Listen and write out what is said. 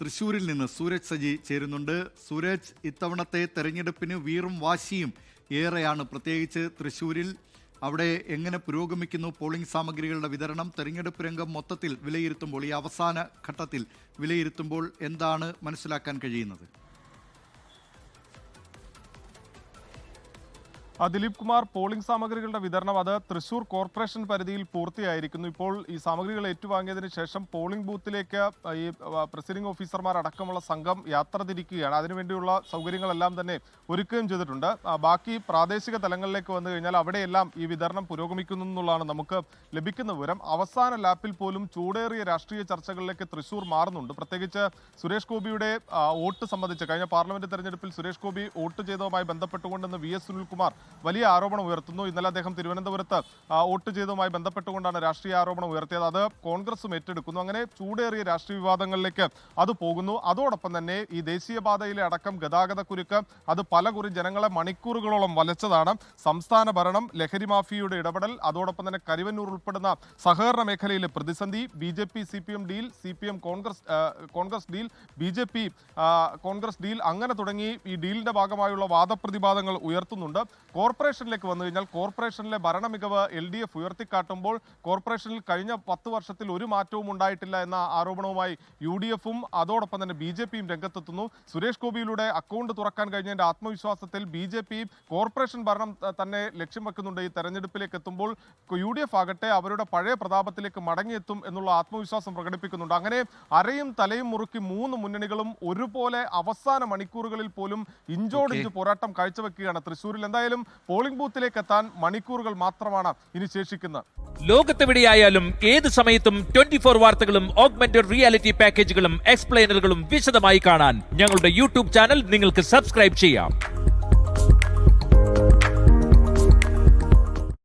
തൃശൂരിൽ നിന്ന് സൂരജ് സജി ചേരുന്നുണ്ട്. സൂരജ് ഇത്തവണത്തെ തെരഞ്ഞെടുപ്പിന് വീറും വാശിയും ഏറെയാണ്. പ്രത്യേകിച്ച് തൃശൂരിൽ അവിടെ എങ്ങനെ പുരോഗമിക്കുന്നു പോളിംഗ് സാമഗ്രികളുടെ വിതരണം തെരഞ്ഞെടുപ്പ് രംഗം മൊത്തത്തിൽ വിലയിരുത്തുമ്പോൾ ഈ അവസാന ഘട്ടത്തിൽ വിലയിരുത്തുമ്പോൾ എന്താണ് മനസ്സിലാക്കാൻ കഴിയുന്നത്? ദിലീപ് കുമാർ പോളിംഗ് സാമഗ്രികളുടെ വിതരണം അത് തൃശൂർ കോർപ്പറേഷൻ പരിധിയിൽ പൂർത്തിയായിരിക്കുന്നു. ഇപ്പോൾ ഈ സാമഗ്രികൾ ഏറ്റുവാങ്ങിയതിന് ശേഷം പോളിംഗ് ബൂത്തിലേക്ക് ഈ പ്രസിഡിംഗ് ഓഫീസർമാർ അടക്കമുള്ള സംഘം യാത്ര തിരിക്കുകയാണ്. അതിനുവേണ്ടിയുള്ള സൗകര്യങ്ങളെല്ലാം തന്നെ ഒരുക്കുകയും ചെയ്തിട്ടുണ്ട്. ബാക്കി പ്രാദേശിക തലങ്ങളിലേക്ക് വന്നു കഴിഞ്ഞാൽ അവിടെയെല്ലാം ഈ വിതരണം പുരോഗമിക്കുന്നു എന്നുള്ളതാണ് നമുക്ക് ലഭിക്കുന്ന വിവരം. അവസാന ലാപ്പിൽ പോലും ചൂടേറിയ രാഷ്ട്രീയ ചർച്ചകളിലേക്ക് തൃശൂർ മാറുന്നുണ്ട്. പ്രത്യേകിച്ച് സുരേഷ് ഗോപിയുടെ വോട്ട് സംബന്ധിച്ച് കഴിഞ്ഞ പാർലമെന്റ് തെരഞ്ഞെടുപ്പിൽ സുരേഷ് ഗോപി വോട്ട് ചെയ്തതുമായി ബന്ധപ്പെട്ടുകൊണ്ടെന്ന് വി എസ് സുനിൽകുമാർ വലിയ ആരോപണം ഉയർത്തുന്നു. ഇന്നലെ അദ്ദേഹം തിരുവനന്തപുരത്ത് വോട്ട് ചെയ്തതുമായി ബന്ധപ്പെട്ടുകൊണ്ടാണ് രാഷ്ട്രീയ ആരോപണം ഉയർത്തിയത്. അത് കോൺഗ്രസും ഏറ്റെടുക്കുന്നു. അങ്ങനെ ചൂടേറിയ രാഷ്ട്രീയ വിവാദങ്ങളിലേക്ക് അത് പോകുന്നു. അതോടൊപ്പം തന്നെ ഈ ദേശീയപാതയിലെ അടക്കം ഗതാഗത കുരുക്ക് അത് പലകുറി ജനങ്ങളെ മണിക്കൂറുകളോളം വലച്ചതാണ്. സംസ്ഥാന ഭരണം ലഹരി മാഫിയയുടെ ഇടപെടൽ അതോടൊപ്പം തന്നെ കരിവന്നൂർ ഉൾപ്പെടുന്ന സഹകരണ മേഖലയിലെ പ്രതിസന്ധി B J P C P M deal C P M Congress Congress deal B J P Congress deal അങ്ങനെ തുടങ്ങി ഈ ഡീലിന്റെ ഭാഗമായുള്ള വാദപ്രതിവാദങ്ങൾ ഉയർത്തുന്നുണ്ട്. കോർപ്പറേഷനിലേക്ക് വന്നു കഴിഞ്ഞാൽ കോർപ്പറേഷനിലെ ഭരണ മികവ് എൽ ഡി എഫ് ഉയർത്തിക്കാട്ടുമ്പോൾ കോർപ്പറേഷനിൽ കഴിഞ്ഞ പത്ത് വർഷത്തിൽ ഒരു മാറ്റവും ഉണ്ടായിട്ടില്ല എന്ന ആരോപണവുമായി യു ഡി എഫും അതോടൊപ്പം തന്നെ ബി ജെ പിയും രംഗത്തെത്തുന്നു. സുരേഷ് ഗോപിയിലൂടെ അക്കൗണ്ട് തുറക്കാൻ കഴിഞ്ഞതിന്റെ ആത്മവിശ്വാസത്തിൽ ബി ജെ പി കോർപ്പറേഷൻ ഭരണം തന്നെ ലക്ഷ്യം വെക്കുന്നുണ്ട്. ഈ തെരഞ്ഞെടുപ്പിലേക്ക് എത്തുമ്പോൾ യു ഡി എഫ് ആകട്ടെ അവരുടെ പഴയ പ്രതാപത്തിലേക്ക് മടങ്ങിയെത്തും എന്നുള്ള ആത്മവിശ്വാസം പ്രകടിപ്പിക്കുന്നുണ്ട്. അങ്ങനെ അരയും തലയും മുറുക്കി മൂന്ന് മുന്നണികളും ഒരുപോലെ അവസാന മണിക്കൂറുകളിൽ പോലും ഇഞ്ചോടിഞ്ച് പോരാട്ടം കാഴ്ചവെക്കുകയാണ് തൃശ്ശൂരിൽ. എന്തായാലും പോളിംഗ് ബൂത്തിലേക്ക് എത്താൻ മണിക്കൂറുകൾ മാത്രമാണ് ഇനി ശേഷിക്കുന്നത്. ലോകത്തെവിടെയായാലും ഏത് സമയത്തും ട്വന്റി ഫോർ വാർത്തകളും ഓഗ്മെന്റഡ് റിയാലിറ്റി പാക്കേജുകളും എക്സ്പ്ലെയിനറുകളും വിശദമായി കാണാൻ ഞങ്ങളുടെ യൂട്യൂബ് ചാനൽ നിങ്ങൾക്ക് സബ്സ്ക്രൈബ് ചെയ്യാം.